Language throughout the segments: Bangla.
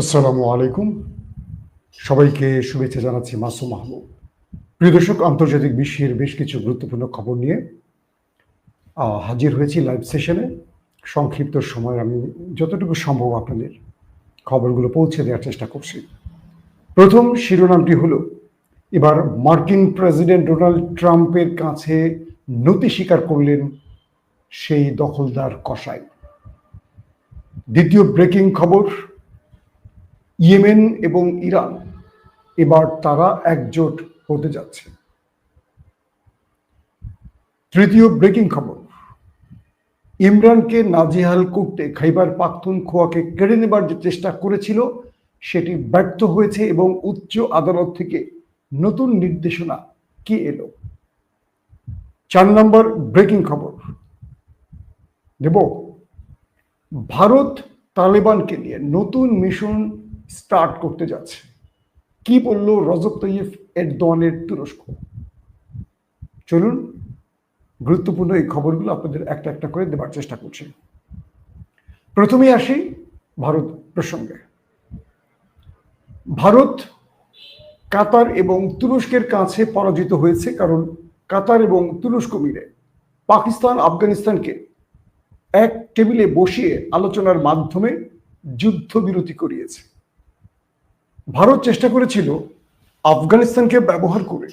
আসসালামু আলাইকুম। সবাইকে শুভেচ্ছা জানাচ্ছি মাসুম মাহমুদ। প্রিয় দর্শক, আন্তর্জাতিক বিশ্বের বেশ কিছু গুরুত্বপূর্ণ খবর নিয়ে হাজির হয়েছি লাইভ সেশনে। সংক্ষিপ্ত সময় আমি যতটুকু সম্ভব আপনাদের খবরগুলো পৌঁছে দেওয়ার চেষ্টা করছি। প্রথম শিরোনামটি হলো, এবার মার্কিন প্রেসিডেন্ট ডোনাল্ড ট্রাম্পের কাছে নতি স্বীকার করলেন সেই দখলদার কসাই। দ্বিতীয় ব্রেকিং খবর ইয়েমেন এবং ইরান, এবার তারা একজোট হতে যাচ্ছে। তৃতীয় ব্রেকিং খবর। ইমরানকে নাজেহাল করতে খাইবার খোয়াকে কেড়ে নেবার যে চেষ্টা করেছিল, সেটি ব্যর্থ হয়েছে এবং উচ্চ আদালত থেকে নতুন নির্দেশনা কি এলো? চার নম্বর ব্রেকিং খবর। দেব ভারত তালেবানকে নিয়ে নতুন মিশন স্টার্ট করতে যাচ্ছে। কি বলল রজব তৈয়ব এরদোয়ানের তুরস্ক? চলুন, গুরুত্বপূর্ণ এই খবরগুলো আপনাদের একটা একটা করে দেবার চেষ্টা করছি। প্রথমে আসি ভারত প্রসঙ্গে। ভারত, কাতার এবং তুরস্কের কাছে পরাজিত হয়েছে কারণ কাতার এবং তুরস্ক মিলে পাকিস্তান, আফগানিস্তানকে এক টেবিলে বসিয়ে আলোচনার মাধ্যমে যুদ্ধবিরতি করিয়েছে। ভারত চেষ্টা করেছিল আফগানিস্তানকে ব্যবহার করে,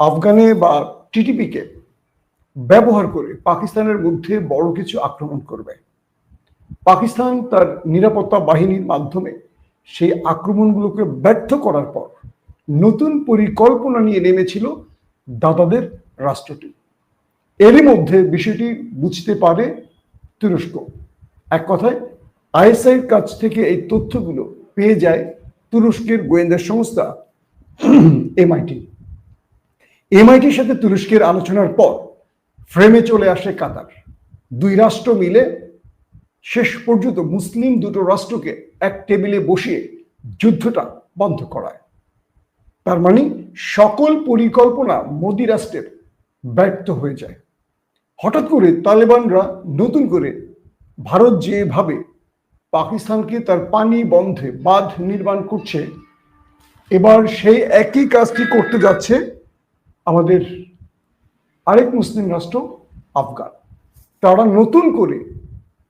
আফগানে বা টিটিপিকে ব্যবহার করে পাকিস্তানের মধ্যে বড় কিছু আক্রমণ করবে। পাকিস্তান তার নিরাপত্তা বাহিনীর মাধ্যমে সেই আক্রমণগুলোকে ব্যর্থ করার পর নতুন পরিকল্পনা নিয়ে নেমেছিল দাদাদের রাষ্ট্রটি। এরই মধ্যে বিষয়টি বুঝতে পারে তুরস্ক। এক কথায়, আইএসআইয়ের কাছ থেকে এই তথ্যগুলো পেয়ে যায় তুরস্কের গোয়েন্দা সংস্থা এমআইটি এমআইটির সাথে তুরস্কের আলোচনার পর ফ্রেমে চলে আসে কাতার। দুই রাষ্ট্র মিলে শেষ পর্যন্ত মুসলিম দুটো রাষ্ট্রকে এক টেবিলে বসিয়ে যুদ্ধটা বন্ধ করায়। তার মানে সকল পরিকল্পনা মোদী রাষ্ট্রের ব্যর্থ হয়ে যায়। হঠাৎ করে তালেবানরা নতুন করে ভারত যেভাবে পাকিস্তানকে তার পানি বন্ধে বাঁধ নির্মাণ করছে। এবার সেই একই কাজটি করতে যাচ্ছে আমাদের আরেক মুসলিম রাষ্ট্র, আফগান। তারা নতুন করে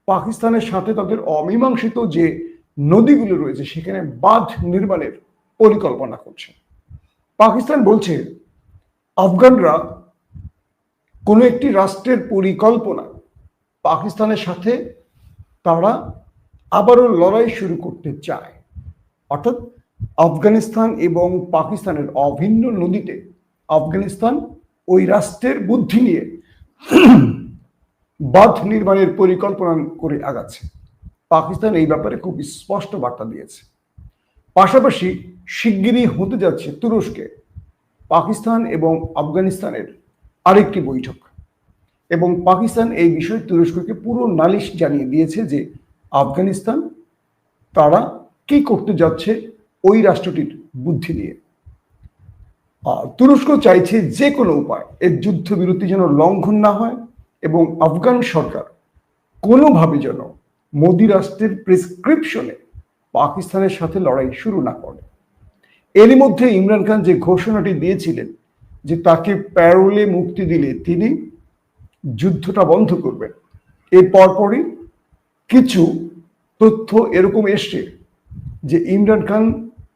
পাকিস্তানের সাথে তাদের অমীমাংসিত যে নদীগুলো রয়েছে, সেখানে বাঁধ নির্মাণের পরিকল্পনা করছে। পাকিস্তান বলছে, আফগানরা কোনো একটি রাষ্ট্রের পরিকল্পনা পাকিস্তানের সাথে তারা আবারও লড়াই শুরু করতে চায়। অর্থাৎ আফগানিস্তান এবং পাকিস্তানের অভিন্ন নদীতে আফগানিস্তান ওই রাষ্ট্রের বুদ্ধি নিয়ে বাঁধ নির্মাণের পরিকল্পনা করে আগাচ্ছে। পাকিস্তান এই ব্যাপারে খুব স্পষ্ট বার্তা দিয়েছে। পাশাপাশি শিগগিরই হতে যাচ্ছে তুরস্কে। পাকিস্তান এবং আফগানিস্তানের আরেকটি বৈঠক। এবং পাকিস্তান এই বিষয়ে তুরস্ককে পুরো নালিশ জানিয়ে দিয়েছে যে আফগানিস্তান তারা কি করতে যাচ্ছে ওই রাষ্ট্রটির বুদ্ধি নিয়ে। আহ, তুরস্ক চাইছে যে কোনো উপায় এর যুদ্ধবিরতি যেন লঙ্ঘন না হয় এবং আফগান সরকার কোনোভাবে যেন মোদী রাষ্ট্রের প্রেসক্রিপশনে পাকিস্তানের সাথে লড়াই শুরু না করে। এরই মধ্যে ইমরান খান যে ঘোষণাটি দিয়েছিলেন যে তাকে প্যারোলে মুক্তি দিলে তিনি যুদ্ধটা বন্ধ করবেন এর পরপরই কিছু তথ্য এরকম এসছে যে ইমরান খান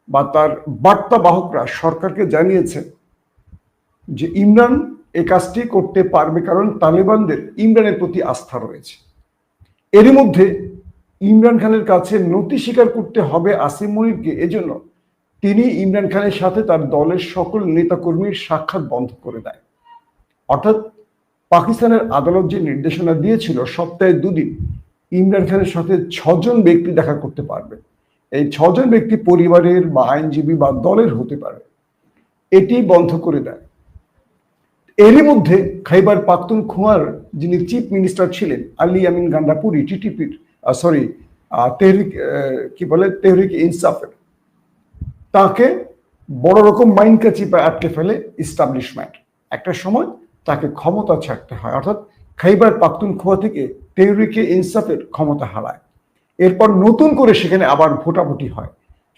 বা তার বার্তা বাহকরা সরকারকে জানিয়েছে যে ইমরান এই কাজটি করতে পারবে কারণ তালেবানদের ইমরানের প্রতি আস্থা রয়েছে। এরই মধ্যে ইমরান খানের কাছে নথি স্বীকার করতে হবে আসিম মনিরকে। এজন্য তিনি ইমরান খানের সাথে তার দলের সকল নেতাকর্মীর সাক্ষাৎ বন্ধ করে দেয়। অর্থাৎ পাকিস্তানের আদালত যে নির্দেশনা দিয়েছিল সপ্তাহে দুদিন ইমরান খানের সাথে ছজন ব্যক্তি দেখা করতে পারবে। এই ছজন ব্যক্তি পরিবারের বা আইনজীবী বা দলের হতে পারে। এটি বন্ধ করে দেয়। এরই মধ্যে খাইবার পাখতুন খুয়ার যিনি চিফ মিনিস্টার ছিলেন, আলী আমিন গান্ডাপুরি, টিটিপির সরি তেহরিক কি বলে, তেহরিক ইনসাফের। তাকে বড় রকম মাইন্ড চিপে আটকে ফেলে ইস্টাবলিশমেন্ট একটা সময় তাকে ক্ষমতা ছাড়তে হয়। অর্থাৎ খাইবার পাখতুন খোয়া থেকে তেহরিকে ইনসাফের ক্ষমতা হারায়। এরপর নতুন করে সেখানে আবার ভোটাভুটি হয়।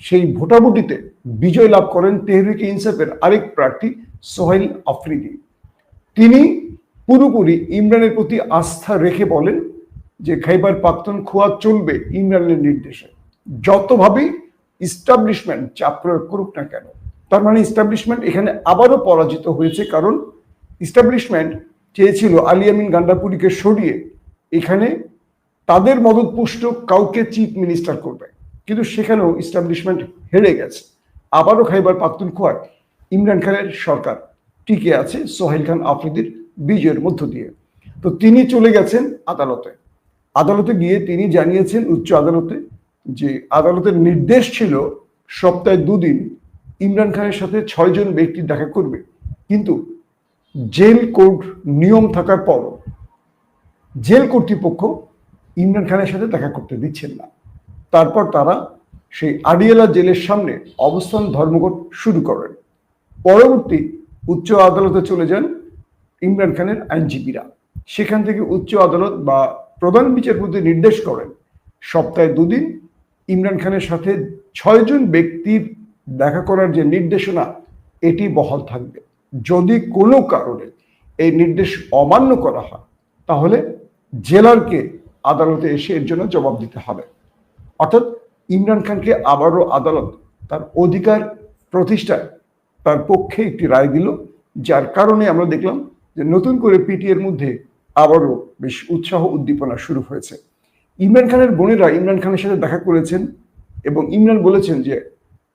সেই ভোটাভুটিতে বিজয় লাভ করেন তেহরিকে ইনসাফের আরেক প্রার্থী সোহেল আফ্রিদি। তিনি পুরোপুরি ইমরানের প্রতি আস্থা রেখে বলেন যে, খাইবার পাক্তন খোয়া চলবে ইমরানের নির্দেশে। যতভাবেই ইস্টাবলিশমেন্ট চাপ প্রয়োগ করুক না কেন। তার মানে ইস্টাবলিশমেন্ট এখানে আবারও পরাজিত হয়েছে কারণ ইস্টাবলিশমেন্ট চেয়েছিল আলিয়ামিন গান্ডাপুরিকে সরিয়ে এখানে তাদের মদতপুষ্ট কাউকে চিফ মিনিস্টার করবে। কিন্তু সেখানেও ইস্টাবলিশমেন্ট হেরে গেছে। আবারও খাইবার পাখতুনখোয়ায় ইমরান খানের সরকার টিকে আছে সোহেল খান আফ্রিদির বিজয়ের মধ্য দিয়ে। তো তিনি চলে গেছেন আদালতে। আদালতে গিয়ে তিনি জানিয়েছেন উচ্চ আদালতে যে আদালতের নির্দেশ ছিল সপ্তাহে দুদিন ইমরান খানের সাথে ছয়জন ব্যক্তি দেখা করবে। কিন্তু জেল কোর্ট নিয়ম থাকার পর জেল কর্তৃপক্ষ ইমরান খানের সাথে দেখা করতে দিচ্ছেন না। তারপর তারা সেই আডিয়ালা জেলের সামনে অবস্থান ধর্মঘট শুরু করেন। পরবর্তী উচ্চ আদালতে চলে যান ইমরান খানের আইনজীবীরা। সেখান থেকে উচ্চ আদালত বা প্রধান বিচারপতি নির্দেশ করেন, সপ্তাহে দুদিন ইমরান খানের সাথে ছয়জন ব্যক্তির দেখা করার যে নির্দেশনা, এটি বহাল থাকবে। যদি কোনো কারণে এই নির্দেশ অমান্য করা হয়, তাহলে জেলারকে আদালতে এসে এর জন্য জবাব দিতে হবে। অর্থাৎ ইমরান খানকে আবারও আদালত তার অধিকার প্রতিষ্ঠায় তার পক্ষে একটি রায় দিল, যার কারণে আমরা দেখলাম যে নতুন করে পিটিএর মধ্যে আবারও বেশ উৎসাহ উদ্দীপনা শুরু হয়েছে। ইমরান খানের বোনেরা ইমরান খানের সাথে দেখা করেছেন এবং ইমরান বলেছেন যে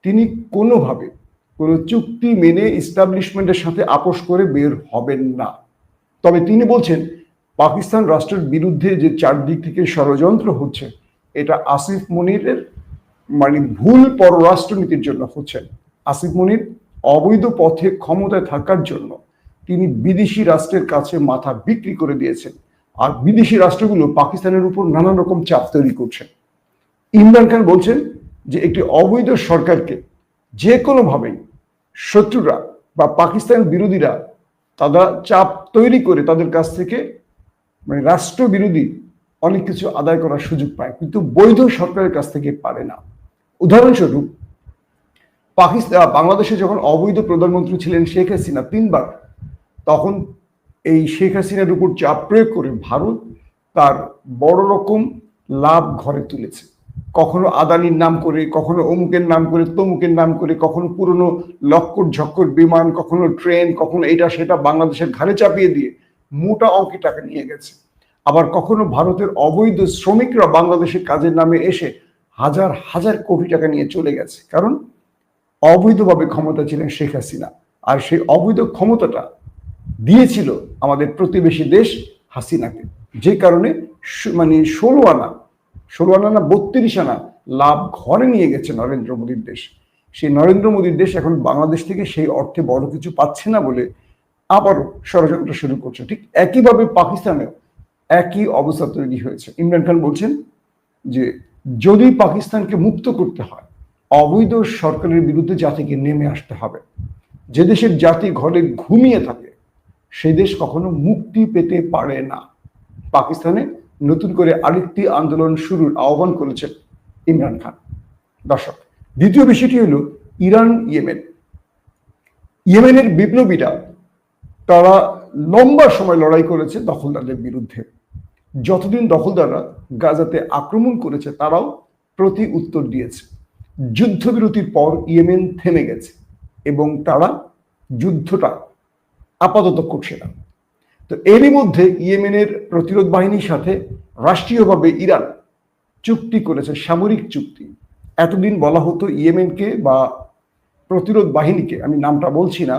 তিনি কোনোভাবে কোনো চুক্তি মেনে ইস্টাবলিশমেন্টের সাথে আপোষ করে বের হবেন না। তবে তিনি বলছেন পাকিস্তান রাষ্ট্রের বিরুদ্ধে যে চারদিক থেকে ষড়যন্ত্র হচ্ছে, এটা আসিফ মনিরের মানে ভুল পররাষ্ট্রনীতির জন্য হচ্ছেন আসিফ মনির অবৈধ পথে ক্ষমতায় থাকার জন্য তিনি বিদেশি রাষ্ট্রের কাছে মাথা বিক্রি করে দিয়েছেন। আর বিদেশি রাষ্ট্রগুলো পাকিস্তানের উপর নানান রকম চাপ তৈরি করছে। ইমরান খান বলছেন যে একটি অবৈধ সরকারকে যে কোনোভাবেই শত্রুরা বা পাকিস্তান বিরোধীরা তারা চাপ তৈরি করে তাদের কাছ থেকে মানে রাষ্ট্র বিরোধী অনেক কিছু আদায় করার সুযোগ পায়, কিন্তু বৈধ সরকারের কাছ থেকে পারে না। উদাহরণস্বরূপ পাকিস্তান বাংলাদেশে যখন অবৈধ প্রধানমন্ত্রী ছিলেন শেখ হাসিনা তিনবার, তখন এই শেখ হাসিনার উপর চাপ প্রয়োগ করে ভারত, তার বড় রকম লাভ ঘরে তুলেছে। কখনো আদানির নাম করে, কখনো অমুকের নাম করে, তমুকের নাম করে, কখনো পুরনো লক্কর ঝক্কর বিমান, কখনো ট্রেন, কখনো এটা সেটা বাংলাদেশের ঘাড়ে চাপিয়ে দিয়ে মোটা অঙ্কে টাকা নিয়ে গেছে। আবার কখনো ভারতের অবৈধ শ্রমিকরা বাংলাদেশের কাজের নামে এসে হাজার হাজার কোটি টাকা নিয়ে চলে গেছে। কারণ অবৈধভাবে ক্ষমতা ছিলেন শেখ হাসিনা। আর সেই অবৈধ ক্ষমতাটা দিয়েছিল আমাদের প্রতিবেশী দেশ হাসিনাকে। যে কারণে মানে ষোলো আনা ষোলো আনা না, বত্রিশ আনা লাভ ঘরে নিয়ে গেছে নরেন্দ্র মোদীর দেশ। সেই নরেন্দ্র মোদীর দেশ এখন বাংলাদেশ থেকে সেই অর্থে বড় কিছু পাচ্ছে না বলে আবারও ষড়যন্ত্র শুরু করছে। ঠিক একইভাবে পাকিস্তানেও একই অবস্থা তৈরি হয়েছে। ইমরান খান বলছেন যে, যদি পাকিস্তানকে মুক্ত করতে হয়, অবৈধ সরকারের বিরুদ্ধে জাতিকে নেমে আসতে হবে। যে দেশের জাতি ঘরে ঘুমিয়ে থাকে সেই দেশ কখনো মুক্তি পেতে পারে না। পাকিস্তানে নতুন করে আরেকটি আন্দোলন শুরুর আহ্বান করেছেন ইমরান খান। দর্শক, দ্বিতীয় বিষয়টি হলো ইরান ইয়েমেন ইয়েমেনের বিপ্লবীরা তারা লম্বা সময় লড়াই করেছে দখলদারদের বিরুদ্ধে। যতদিন দখলদাররা গাজাতে আক্রমণ করেছে, তারাও প্রতি উত্তর দিয়েছে। যুদ্ধবিরতির পর ইয়েমেন থেমে গেছে এবং তারা যুদ্ধটা আপাতত করছে না। তো এরই মধ্যে ইয়েমেনের প্রতিরোধ বাহিনীর সাথে রাষ্ট্রীয়ভাবে ইরান চুক্তি করেছে, সামরিক চুক্তি। এতদিন বলা হতো ইয়েমেনকে বা প্রতিরোধ বাহিনীকে, আমি নামটা বলছি না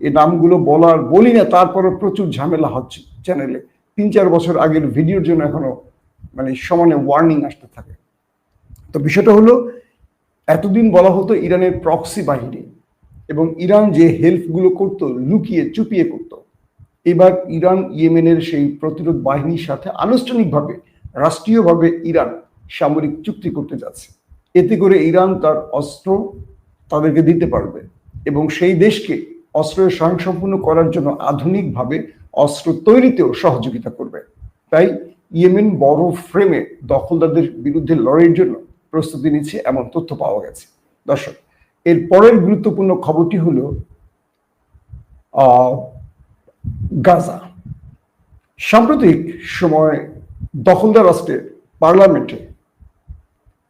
এই নামগুলো বলার বলি না তারপরে প্রচুর ঝামেলা হচ্ছে চ্যানেলে তিন চার বছর আগের ভিডিওর জন্য এখনও মানে সমানে ওয়ার্নিং আসতে থাকে। তো বিষয়টা হলো, এতদিন বলা হতো ইরানের প্রক্সি বাহিনী এবং ইরান যে হেল্পগুলো করতো, লুকিয়ে চুপিয়ে করত। এবার ইরান, ইয়েমেনের সেই প্রতিরোধ বাহিনীর সাথে আনুষ্ঠানিকভাবে, রাষ্ট্রীয়ভাবে ইরান সামরিক চুক্তি করতে যাচ্ছে। এতে করে ইরান তার অস্ত্র তাদেরকে দিতে পারবে এবং সেই দেশকে অস্ত্রের স্বয়ংসম্পূর্ণ করার জন্য আধুনিকভাবে অস্ত্র তৈরিতেও সহযোগিতা করবে। তাই ইয়েমেন বড় ফ্রেমে দখলদারদের বিরুদ্ধে লড়াইয়ের জন্য প্রস্তুতি নিচ্ছে এমন তথ্য পাওয়া গেছে। দর্শক, এর পরের গুরুত্বপূর্ণ খবরটি হলো গাজা। সাম্প্রতিক সময় দখলদার রাষ্ট্রের পার্লামেন্টে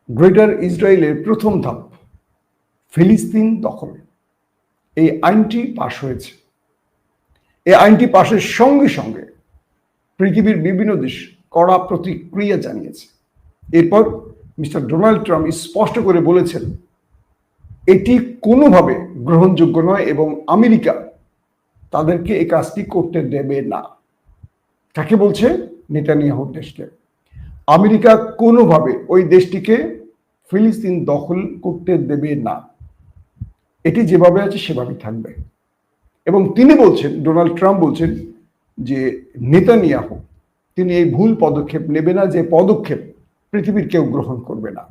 গ্রেটার ইসরায়েলের প্রথম ধাপ, ফিলিস্তিন দখল। এই আইনটি পাশ হয়েছে। এই আইনটি পাশের সঙ্গে সঙ্গে পৃথিবীর বিভিন্ন দেশ কড়া প্রতিক্রিয়া জানিয়েছে। এরপর মিস্টার ডোনাল্ড ট্রাম্প স্পষ্ট করে বলেছেন, এটি কোনোভাবে গ্রহণযোগ্য নয় এবং আমেরিকা তাদেরকে এই কাজটি করতে দেবে না। কাকে বলছে? নেতানিয়াহুর দেশকে। আমেরিকা কোনোভাবে ওই দেশটিকে ফিলিস্তিন দখল করতে দেবে না। এটি যেভাবে আছে, সেভাবেই থাকবে। এবং তিনি বলছেন, ডোনাল্ড ট্রাম্প বলছেন যে, নেতানিয়াহু, তিনি এই ভুল পদক্ষেপ নেবে না, যে পদক্ষেপ পৃথিবীর কেউ গ্রহণ করবে না।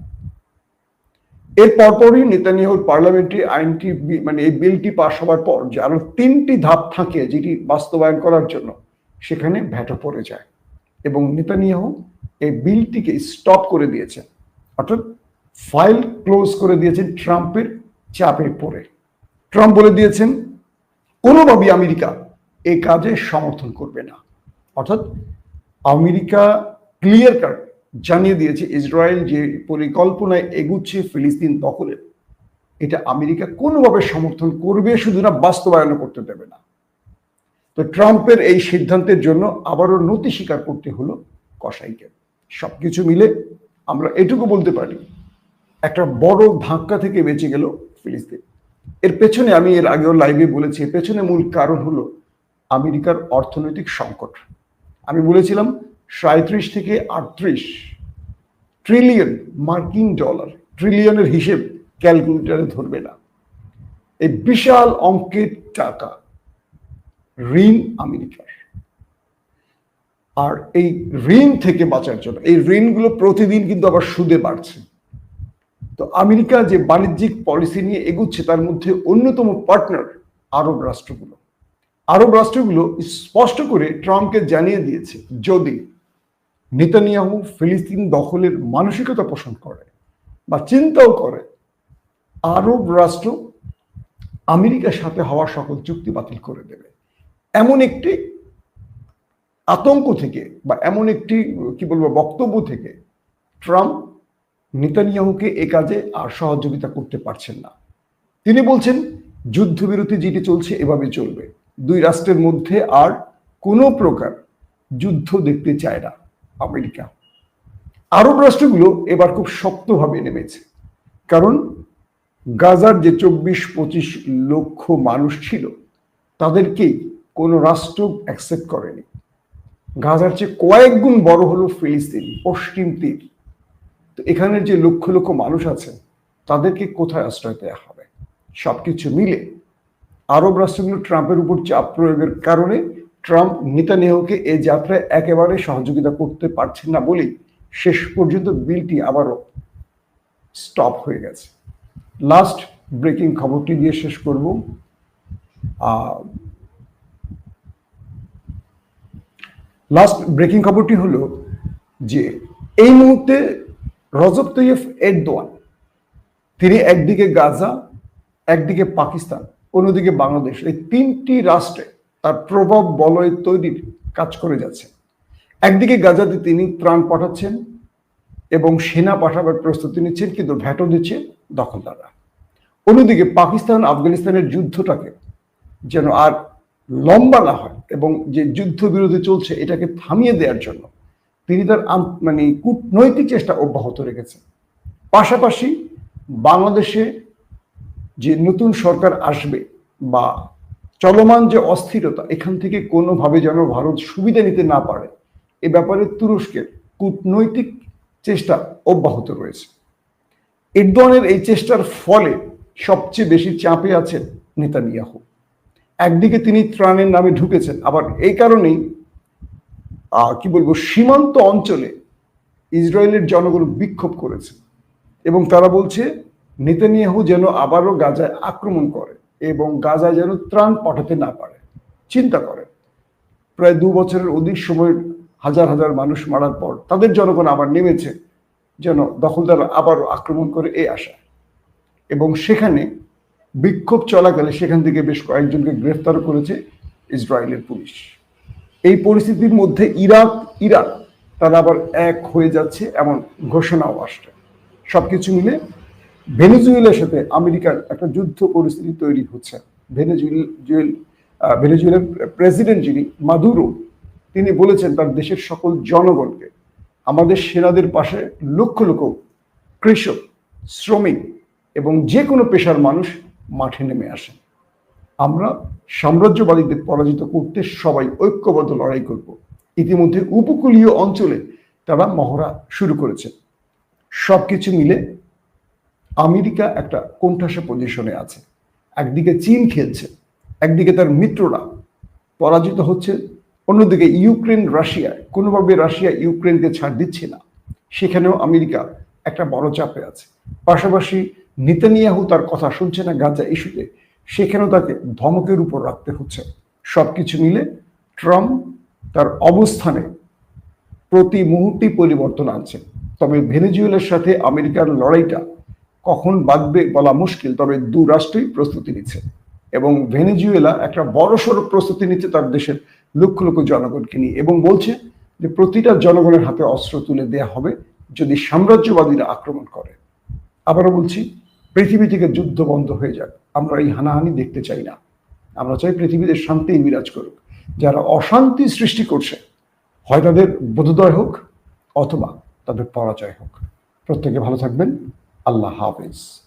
এর পরপরই নেতানিয়াহুর পার্লামেন্টে আইনটি মানে এই বিলটি পাশ হওয়ার পর যে আরও তিনটি ধাপ থাকে যেটি বাস্তবায়ন করার জন্য, সেখানে ভ্যাটো পড়ে যায়। এবং নেতানিয়াহু এই বিলটিকে স্টপ করে দিয়েছেন। অর্থাৎ ফাইল ক্লোজ করে দিয়েছেন ট্রাম্পের চাপে পড়ে। ট্রাম্প বলে দিয়েছেন, কোনোভাবেই আমেরিকা এই কাজে সমর্থন করবে না। অর্থাৎ আমেরিকা ক্লিয়ার কাট জানিয়ে দিয়েছে, ইসরায়েল যে পরিকল্পনায় এগুচ্ছে ফিলিস্তিন দখলের এটা আমেরিকা কোনোভাবে সমর্থন করবে শুধু না বাস্তবায়ন করতে দেবে না। তো ট্রাম্পের এই সিদ্ধান্তের জন্য আবারও নতি স্বীকার করতে হলো কসাইকে। সবকিছু মিলে আমরা এটুকু বলতে পারি, একটা বড় ধাক্কা থেকে বেঁচে গেল ফিলিস্তিন এর পেছনে আমি এর আগেও লাইভে বলেছি পেছনে মূল কারণ হলো আমেরিকার অর্থনৈতিক সংকট। আমি বলেছিলাম সাঁত্রিশ থেকে আটত্রিশ ট্রিলিয়ন মার্কিন ডলার ট্রিলিয়নের হিসেব ক্যালকুলেটারে ধরবে না। এই বিশাল অঙ্কের টাকা ঋণ আমেরিকার। আর এই ঋণ থেকে বাঁচার জন্য, এই ঋণগুলো প্রতিদিন কিন্তু আবার সুদে বাড়ছে। তো আমেরিকা যে বাণিজ্যিক পলিসি নিয়ে এগুচ্ছে, তার মধ্যে অন্যতম পার্টনার আরব রাষ্ট্রগুলো। আরব রাষ্ট্রগুলো স্পষ্ট করে ট্রাম্পকে জানিয়ে দিয়েছে, যদি নেতানিয়াহু ফিলিস্তিন দখলের মানসিকতা পোষণ করে বা চিন্তাও করে, আরব রাষ্ট্র আমেরিকার সাথে হওয়া সকল চুক্তি বাতিল করে দেবে। এমন একটি আতঙ্ক থেকে বা এমন একটি, কি বলব, বক্তব্য থেকে ট্রাম্প নেতানিয়াহুকে এ কাজে আর সহযোগিতা করতে পারছেন না। তিনি বলছেন, যুদ্ধবিরতি যেটি চলছে এভাবে চলবে। দুই রাষ্ট্রের মধ্যে আর কোনো প্রকার যুদ্ধ দেখতে চায় না আমেরিকা। আরব রাষ্ট্রগুলো এবার খুব শক্তভাবে নেমেছে। কারণ গাজার যে চব্বিশ পঁচিশ লক্ষ মানুষ ছিল, তাদেরকেই কোনো রাষ্ট্র অ্যাকসেপ্ট করেনি। গাজার চেয়ে কয়েক গুণ বড় হলো ফিলিস্তিন, পশ্চিম তীর। তো এখানের যে লক্ষ লক্ষ মানুষ আছে, তাদেরকে কোথায় আশ্রয় দেওয়া হবে? সবকিছু মিলে আরব রাষ্ট্রগুলো ট্রাম্পের উপর চাপ প্রয়োগের কারণে ট্রাম্প নেতানিয়াহুকে এ যাত্রায় একেবারে সহযোগিতা করতে পারছেন না বলেই শেষ পর্যন্ত বিলটি আবারও স্টপ হয়ে গেছে। লাস্ট ব্রেকিং খবরটি দিয়ে শেষ করব। লাস্ট ব্রেকিং খবরটি হলো যে এই মুহূর্তে রজব তৈয়ফ এরদোয়ান। তিনি একদিকে গাজা, একদিকে পাকিস্তান, অন্যদিকে বাংলাদেশ। এই তিনটি রাষ্ট্রে তার প্রভাব বলয় তৈরির কাজ করে যাচ্ছে। একদিকে গাজাতে তিনি ত্রাণ পাঠাচ্ছেন এবং সেনা পাঠাবার প্রস্তুতি নিচ্ছেন, কিন্তু ভ্যাটো দিচ্ছে দখলদাররা। অন্যদিকে পাকিস্তান আফগানিস্তানের যুদ্ধটাকে যেন আর লম্বা না হয় এবং যে যুদ্ধবিরতি চলছে, এটাকে থামিয়ে দেওয়ার জন্য তিনি তার মানে কূটনৈতিক চেষ্টা অব্যাহত রেখেছেন। পাশাপাশি বাংলাদেশে যে নতুন সরকার আসবে বা চলমান যে অস্থিরতা, এখান থেকে কোনোভাবে যেন ভারত সুবিধা নিতে না পারে, এ ব্যাপারে তুরস্কের কূটনৈতিক চেষ্টা অব্যাহত রয়েছে। এরদোয়ানের এই চেষ্টার ফলে সবচেয়ে বেশি চাপে আছেন নেতানিয়াহু। একদিকে তিনি ত্রাণের নামে ঢুকেছেন, আবার এই কারণেই কি বলব, সীমান্ত অঞ্চলে ইসরায়েলের জনগণ বিক্ষোভ করেছে। এবং তারা বলছে, নেতানিয়াহু যেন আবারও গাজায় আক্রমণ করে এবং গাজায় যেন ত্রাণ পাঠাতে না পারে। চিন্তা করে। প্রায় দু বছরের অধিক সময় হাজার হাজার মানুষ মারার পর তাদের জনগণ আবার নেমেছে, যেন দখলদার আবারও আক্রমণ করে এই আশা এবং সেখানে বিক্ষোভ চলাকালে সেখান থেকে বেশ কয়েকজনকে গ্রেফতার করেছে ইসরায়েলের পুলিশ। এই পরিস্থিতির মধ্যে ইরাক ইরান তারা আবার এক হয়ে যাচ্ছে এমন ঘোষণাও আসছে। সবকিছু মিলে ভেনেজুয়েলার সাথে আমেরিকার একটা যুদ্ধ পরিস্থিতি তৈরি হচ্ছে। ভেনেজুয়েল ভেনেজুয়েলার প্রেসিডেন্ট যিনি, মাদুরো, তিনি বলেছেন তার দেশের সকল জনগণকে, আমাদের সেনাদের পাশে লক্ষ লক্ষ কৃষক, শ্রমিক এবং যে কোনো পেশার মানুষ মাঠে নেমে আসেন আমরা সাম্রাজ্যবাদীদের পরাজিত করতে সবাই ঐক্যবদ্ধ লড়াই করব। ইতিমধ্যে উপকূলীয় অঞ্চলে তারা মহড়া শুরু করেছে। সবকিছু মিলে আমেরিকা একটা কোণঠাসা পজিশনে আছে। একদিকে চীন খেলছে, একদিকে তার মিত্ররা পরাজিত হচ্ছে। অন্যদিকে ইউক্রেন রাশিয়া কোনোভাবে রাশিয়া ইউক্রেনকে ছাড় দিচ্ছে না। সেখানেও আমেরিকা একটা বড় চাপে আছে। পাশাপাশি নেতানিয়াহু তার কথা শুনছে না গাজা ইস্যুতে। সেখানেও তাকে ধমকের উপর রাখতে হচ্ছে। সবকিছু মিলে ট্রাম্প তার অবস্থানে প্রতি মুহূর্তেই পরিবর্তন আনছে তবে ভেনেজুয়েলার সাথে আমেরিকার লড়াইটা কখন বাঁধবে বলা মুশকিল, তবে দু রাষ্ট্রই প্রস্তুতি নিচ্ছে। এবং ভেনেজুয়েলা একটা বড় সড়ো প্রস্তুতি নিচ্ছে তার দেশের লক্ষ লক্ষ জনগণকে নিয়ে এবং বলছে যে প্রতিটা জনগণের হাতে অস্ত্র তুলে দেয়া হবে যদি সাম্রাজ্যবাদীরা আক্রমণ করে। আবারও বলছি পৃথিবী থেকে যুদ্ধ বন্ধ হয়ে যাক। আমরা এই হানাহানি দেখতে চাই না। আমরা চাই পৃথিবীতে শান্তি বিরাজ করুক। যারা অশান্তি সৃষ্টি করছে, হয় তাদের বোধোদয় হোক অথবা তাদের পরাজয় হোক। প্রত্যেকে ভালো থাকবেন। আল্লাহ হাফিজ।